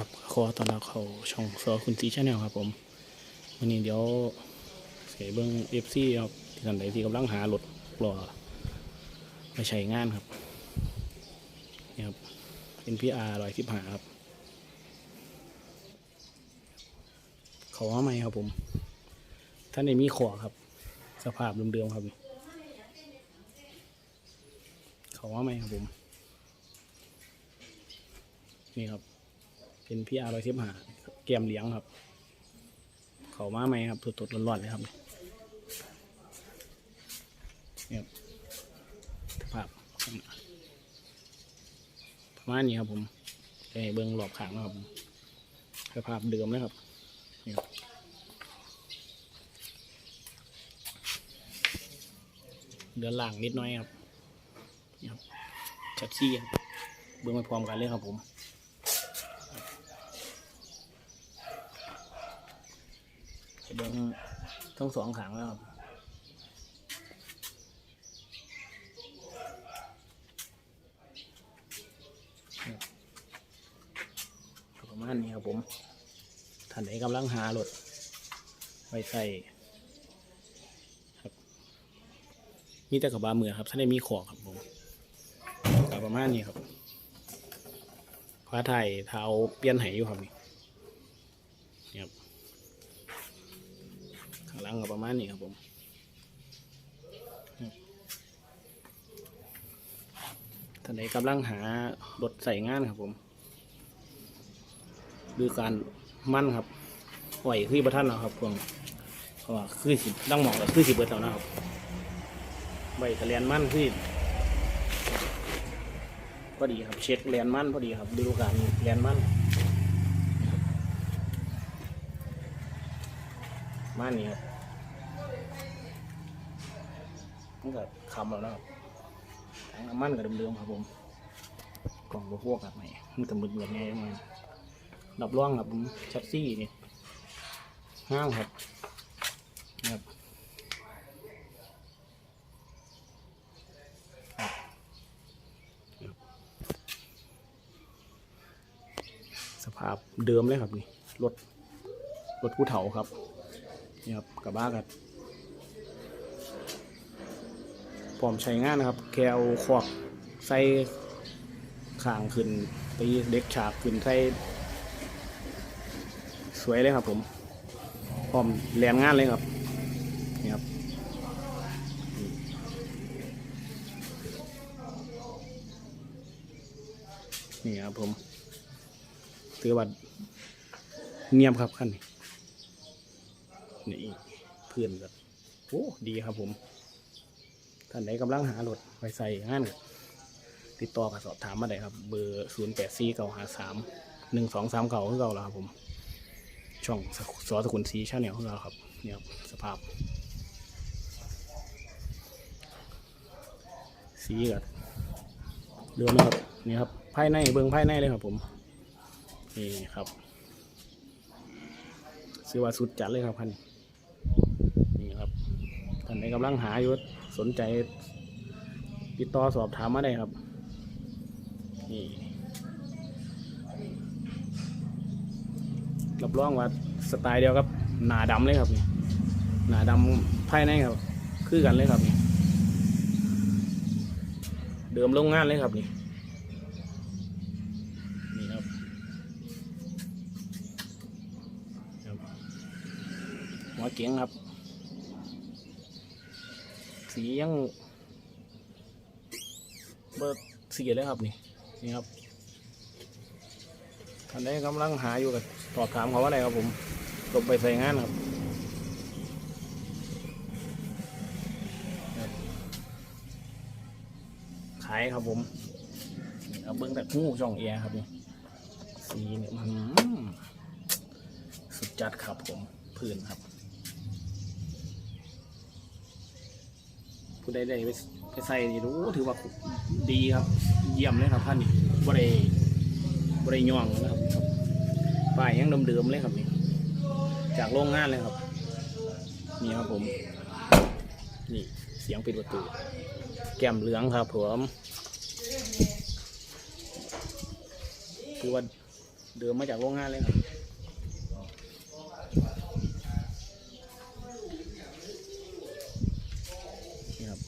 ครับขอต้อนรับเข้าช่องซอคุณซีชาแนลครับผมวันนี้เดี๋ยวเสียเบิ้องเอฟซีครับที่ท่านใดที่กำลังหารถรอไปใช้งานครับนี่ครับเป็นพีอาร์ร้อยสิบห้าครับ เขาว่าไหมครับผม ท่านในมีขอครับ สภาพเดิมๆครับ เขาว่าไหมครับผม นี่ครับ เป็นพี่อาร์ร้อยสิบห้าเกมเลี้ยงครับ เขามาไหมครับสดๆร้อนๆเลยครับนี่ครับภาพประมาณนี้ครับผมไอ้เบิ้งหลอบขางนะครับผมสภาพเดิมเลยครับนี่ครับเดือนล่างนิดหน้อยครับนี่ครับชัดซี่ครับเบิ้งไปพร้อมกันเลยครับผม จะ เดินทั้งสองขางแล้วครับประมาณนี้ครับผมท่านไหนกำลังหารถไว้ใส่ครับมีแต่กระบาเมือครับท่านได้มีขอกครับผมก็ประมาณนี้ครับฟ้าไทยเท้าเปลี่ยนไหอยู่ครับนี่นี่ หลังก็ประมาณนี้ครับผมท่านใดกำลังหารถใส่งานครับผมดูการมั่นครับไหวคือประท่านนะครับพวงเพราะว่าคือสิตั้งหมอกกับคือสิเบิดแล้วนะครับไหวทะเลียนมั่นคือพอดีครับเช็คเลียนมั่นพอดีครับดูการเลียนมั่นม่านนี้ครับ มันก็คำแล้วนะครับถังน้ำมันก็เดิมๆครับผม กล่องพวกแบบไหนมันก็มึนเหมือนไงมันดับร่องครับผมชัดซี่นี่ห้าวครับนะครับสภาพเดิมเลยครับนี่รถรถผู้เฒ่าครับนี่ครับกระบะกับ พ ร้อมใช้งานนะครับแกเอาขอกใส่ข้างขึ้นตีเด็กฉากขึ้นใส่สวยเลยครับ ผมพร้อมแลนงานเลยครับนี่ครับนี่ครับผมถือว่าเงียบครับขั้นนี้นี่เพื่อนแบบโอ้ดีครับผม ท่านใดกำลังหารถไปใส่งานติดต่อกับสอบถามมาได้ครับ เบอร์ศูนย์แปดสี่เก้าหาสามหนึ่งสองสามเก้าคือเก่าแล้วครับผม ช่องสอสกุลสีชาแนลของเราครับเนี่ยสภาพ สีกับเรือนะครับนี่ครับภายในเบื้องภายในเลยครับผมนี่ครับซื้อว่าสุดจัดเลยครับพัน ท่านกำลังหาอยู่สนใจ ติดต่อสอบถามมาได้ครับ นี่รับรองว่าสไตล์เดียวกับหนาดำเลยครับนี่หนาดำภายในครับ คือกันเลยครับนี่เดิมโรงงานเลยครับนี่นี่ครับครับหัวเก๋งครับ สียังเบอร์สีเลยครับนี่นี่ครับท่านใดกำลังหาอยู่กับสอบถามเขาว่าอะไรครับผมลงไปใส่งานครับขายครับผมเอาเบิ้งแต่งูช่องเอียครับนี่สีเนี่ยมันสุดจัดครับผมพื้นครับ ผู้ใดได้ไปใส่นี่รู้ถือว่าดีครับเยี่ยมเลยครับท่านนี่บริบริย่องนะครับป้ายยังเดิมๆเลยครับนี่จากโรงงานเลยครับนี่ครับผม นี่เสียงปิดประตู แก้มเหลืองครับผมคือว่าเดิมมาจากโรงงานเลยครับนี่ครับ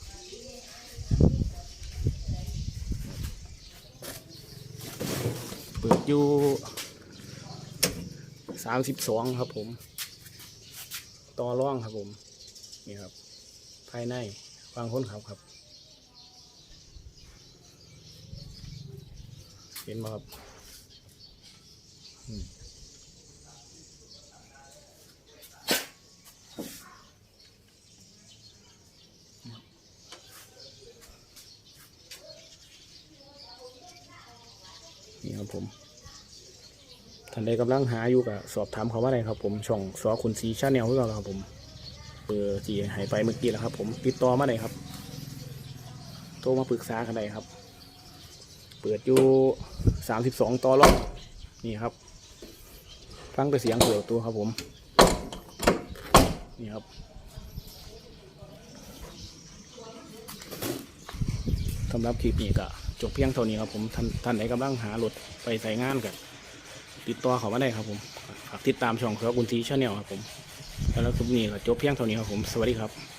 เปิด อยู่สามสิบสองครับผม ต่อร่องครับผม นี่ครับ ภายในวางคนขับครับ เห็นไหมครับนี่ครับผม ท่านใดกำลังหาอยู่กับสอบถามเขาว่าอะไรครับ ผมช่องสอคุณสีชาแนลเพื่อเราครับผมเบอร์ที่ให้ไปเมื่อกี้แล้วครับ ผมติดต่อมาได้ครับ โทรมาปรึกษากันได้ครับ เปิดอยู่สามสิบสองต่อรอบนี่ครับ ฟังแต่เสียงเปิดตัวครับผม นี่ครับสำหรับคลิปนี้ก็จบเพียงเท่านี้ครับผมท่านท่านไหนกำลังหารถไปใส่งานกัน ติดต่อเขามาได้ครับผมฝากติดตามช่องเสือกุนซีชาแนลครับผมแล้วคลิปนี้ก็จบเพียงเท่านี้ครับผมสวัสดีครับ